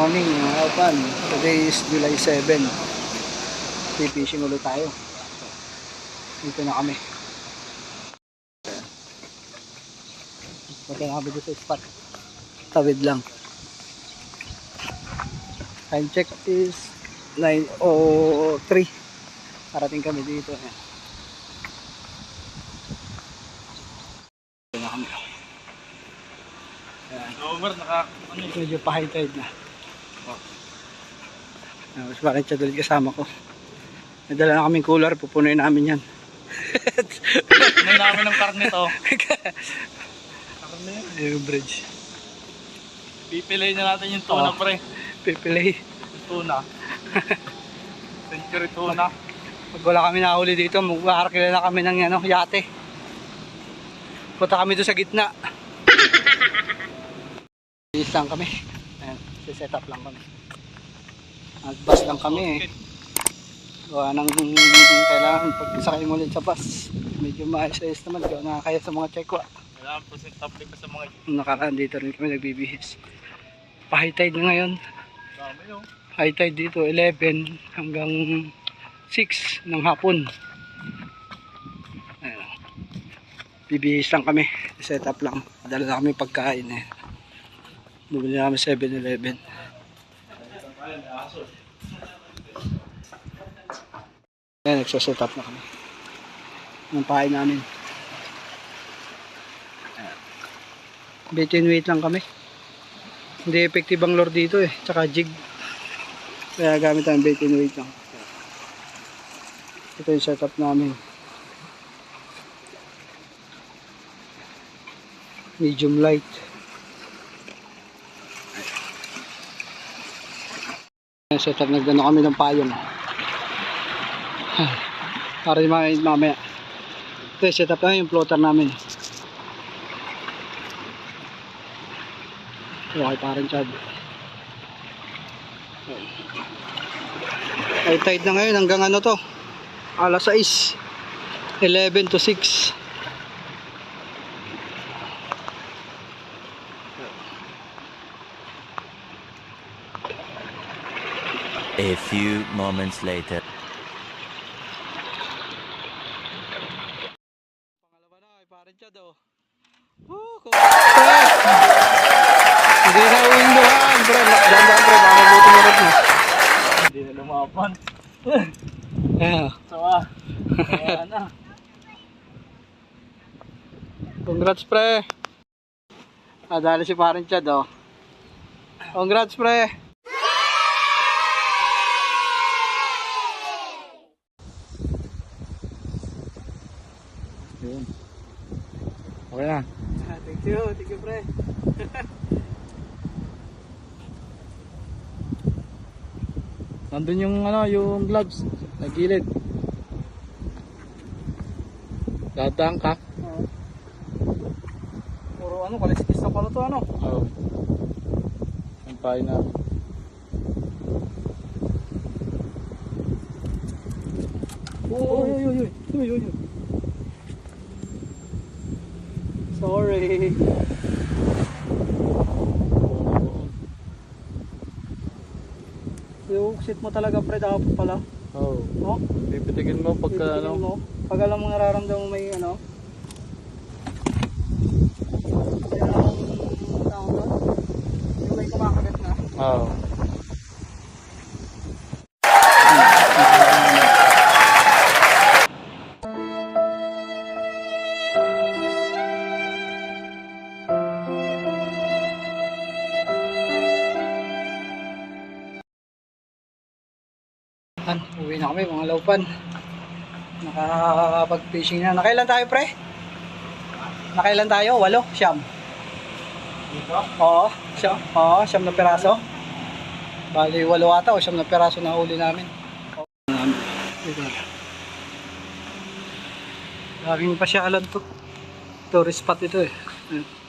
Morning mga kapan. Today is July 7. Fishing ulit tayo. Dito na kami. Punta na kami dito sa spot. Tawid lang. Time check is 9.03. Parating kami dito. Ayan. Over, naka, ano? Medyo pa-high tide na. Uh, mas bakit siya doon kasama ko. Nadala na kaming cooler, pupunuin namin yan. May namin ng karne to. Karne? Yung bridge. Pipilay na natin yung tuna, Oh. pre. Pipilay. Tuna. Century tuna. Pag wala kami nahuli dito, magkakarakila na kami ng ano, yate. Punta kami doon sa gitna. Bilis lang kami. Ayan, set up lang kami. Nag-bus lang kami eh. Gawa ng kailangan pagsakay mo ulit sa bus. Medyo maayos-ayos naman. Gawa na kaya sa mga checkwa. Kailangan present public ko sa mga nakaraan dito rin kami nagbibihis. Pa-high tide na ngayon. dami yun. High tide dito 11 hanggang 6 ng hapon. Ayan. Bibihis lang kami. Set up lang. Dala na kami pagkain eh. Bumili na kami 7-Eleven. Ayan, nagsaset up na kami. Ng pahay namin. Bait and wait lang kami. Hindi effective ang lure dito eh. Tsaka jig. Kaya gamit ang bait and wait lang. Ito yung setup namin. Medium light. Ayan, setup nagdano kami ng payong. Para yung mga mamaya. Ito yung setup na yung floater namin. Okay, parang chad. Ay tide na ngayon hanggang ano to? Alas 6. 11 to 6. A few moments later. Pangalawa na kay parang chad oh. Woo! Hindi na uwinduhan, pre. Dandan pre, baka mabuti mo rin. Hindi na lumapan. Ayan. Sawa. Kaya na. Congrats pre. Nadali si parang chad oh. Congrats pre. Yun. Okay na. Thank you, thank you pre. Nandun yung ano, yung gloves. Nagilid. Dadaan ka. Oo. Puro ano, kaliskis na pala to ano. Oo. Ang pahay na. Oh, uy, uy, uy, uy, uy, uy. Sorry. Yung sit mo talaga pre, dapat pala. Oo. No? Pipitigin mo pagka Titignan ano. mo. Pag alam mo nararamdaman mo may ano. Doon, Yung may kumakagat na. Oo. An, uwi na kami mga laupan. Nakapag-fishing na. Nakailan tayo pre? Nakailan tayo? Walo? Siyam? Dito? Oo, siyam. Oo, siyam na peraso. Bali, walo ata o siyam na peraso na huli namin. Dito. Laging pasyalan to. Tourist spot ito eh. Ayan.